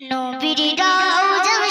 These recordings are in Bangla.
নবীর রাউজান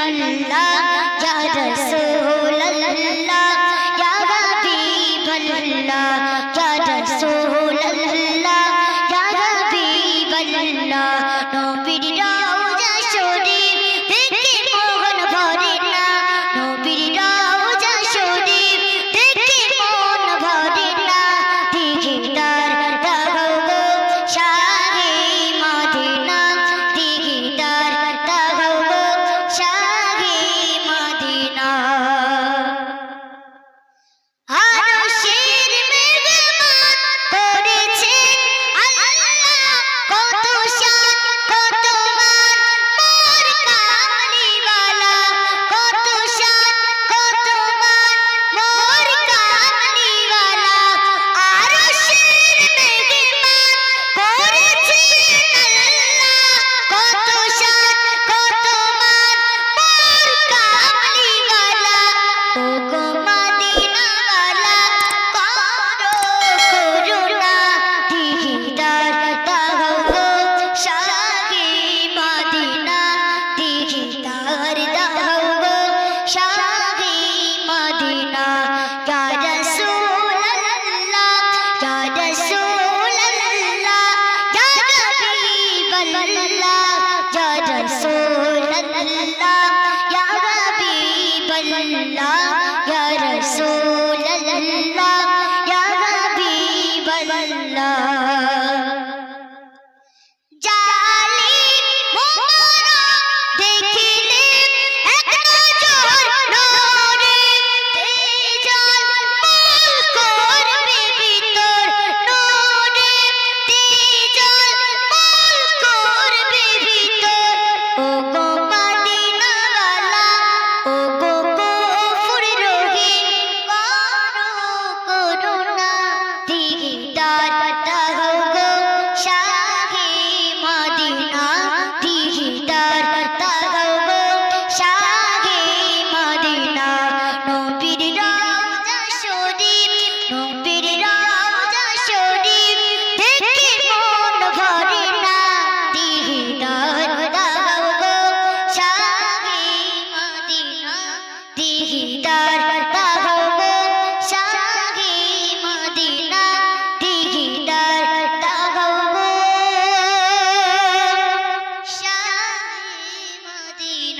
अल्लाह या रसूल अल्लाह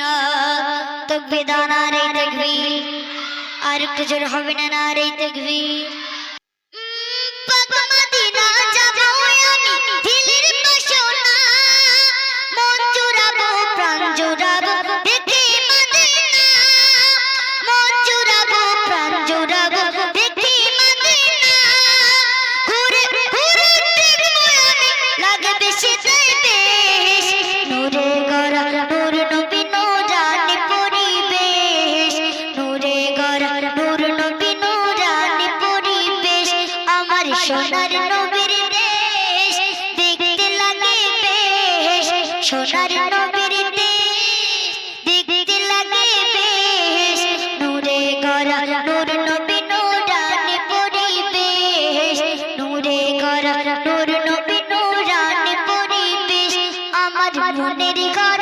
না তকবীর দানারে তকবীর। আর একটু জোর হবে না নারে তকবীর। সোনার নবীর দেশ দেখতে লাগে বেশ। সোনার নবীর দেশ দেখতে লাগে বেশ। নূরে গরা নূর নবী নূরান পরিবেশ। নূরে গরা নূর নবী নূরান পরিবেশ। আমার মনের ঘর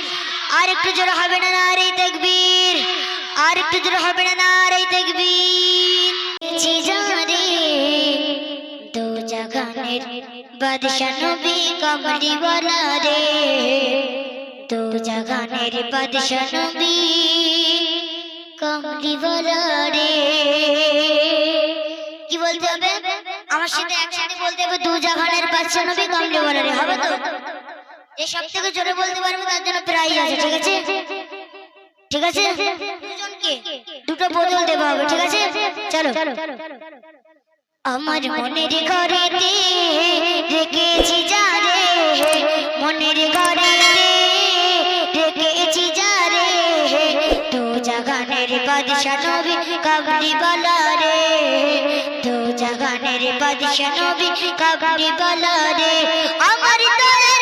একটু জোরে হবে না নারে তকবীর? আর একটু জোরে হবে না নারে তকবীর? চিজারে দো জাগানের বাদশা নবী কামলি বলা রে। দো জাগানের বাদশা নবী কামলি বলা রে। কি বলতে হবে? আমার সাথে একসাথে বলতে হবে দু জাগানের বাদশা নবী কামলি বলা রে, হবে তো? যে সব থেকে জোরে বলতে পারবে তার জন্য প্রাইজ আছে ঠিক আছে? ঠিক আছে? দুজনকে দুটো বোতল দেওয়া হবে ঠিক আছে? চলো। আমার মনের ঘরেতে রেখেছি যারে মনের ঘরেতে রেখেছি যারে তো জাগানের বাদশা নবী কাবলি বালা রে। তো জাগানের বাদশা নবী কাবলি বালা রে। আমার দয়ার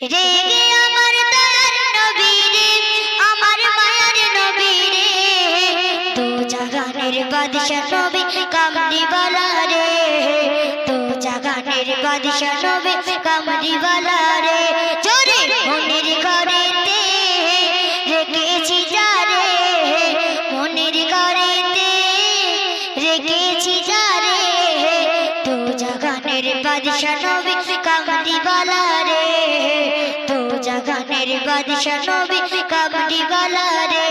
রেগে আমার দয়ার নবী রে আমার মায়ার নবী রে তো জাগানের বাদশা নবী কামলি বালা রে তো জাগানের বাদশা নবী কামলি রে জোরে মনের ঘরেতে রেখেছি যারে মনের ঘরেতে রেখেছি যারে তো জাগানের বাদশা নবী তো জাগানের বাদশা নবী কামলি গলা রে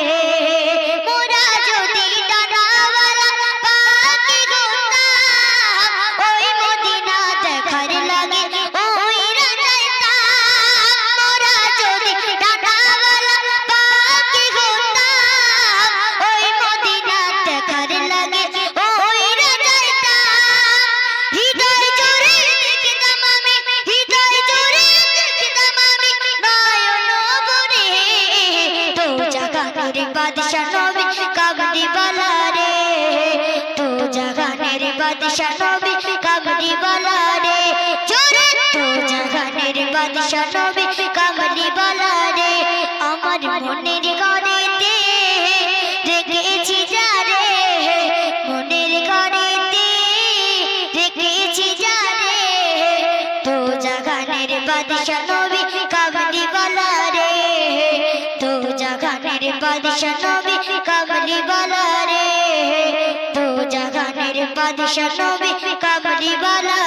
বাদশা নবী কাবলি বালা রে, আমার মনের ঘরেতে রেখেছি যারে মনের ঘরেতে রেখেছি যারে তো জাগানের বাদশা নবী কাবলি বালা রে, তো জাগানের বাদশা নবী কাবলি বালা রে, তো জাগানের বাদশা নবী কাবলি বালা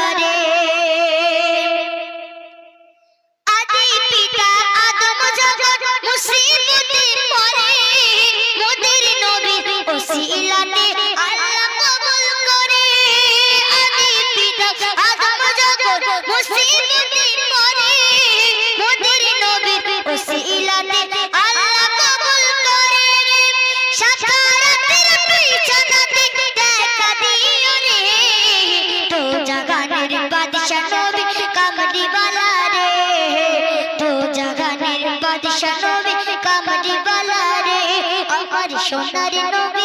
ওসিলাতে আল্লাহ কবুল করে। আদি পিতা আদম যখন মুসিবতে পড়ে মোদের নবীর ওসিলাতে আল্লাহ কবুল করে। সাকারাতের বিছানাতে দেখা দিও রে। তো জাগানের বাদশা নবী কামড়ি বালা রে। তো জাগানের বাদশা নবী কামড়ি বালা রে। আমার সোনার নবীর